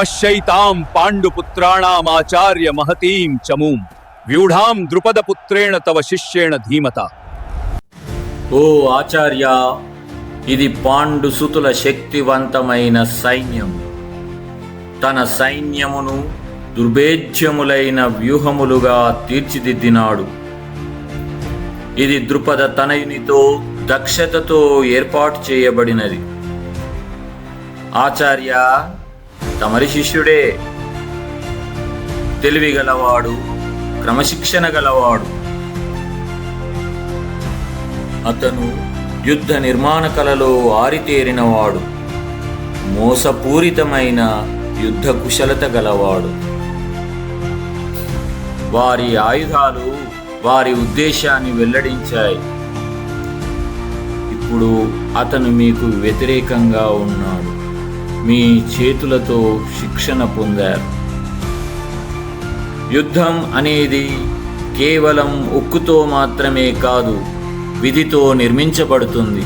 పశ్యైతాం పాండుపుత్రాణామాచార్య మహతీం చమూం వ్యూఢాం ద్రుపదపుత్రేణ తవ శిష్యేణ ధీమత ఓ ఆచార్య ఇది పాండు సుతుల శక్తివంతమైన సైన్యం తన సైన్యమును దుర్భేద్యములైన వ్యూహములుగా తీర్చిదిద్దినాడు ఇది ద్రుపద తనయునితో దక్షతతో ఏర్పాటు చేయబడినది ఆచార్య తమరి శిష్యుడే తెలివి గలవాడు క్రమశిక్షణ గలవాడు. అతను యుద్ధ నిర్మాణ కళలో ఆరితేరినవాడు మోసపూరితమైన యుద్ధ కుశలత గలవాడు. వారి ఆయుధాలు వారి ఉద్దేశాన్ని వెల్లడించాయి. ఇప్పుడు అతను మీకు వ్యతిరేకంగా ఉన్నాడు. మీ చేతులతో శిక్షణ పొందారు. యుద్ధం అనేది కేవలం ఉక్కుతో మాత్రమే కాదు విధితో నిర్మించబడుతుంది.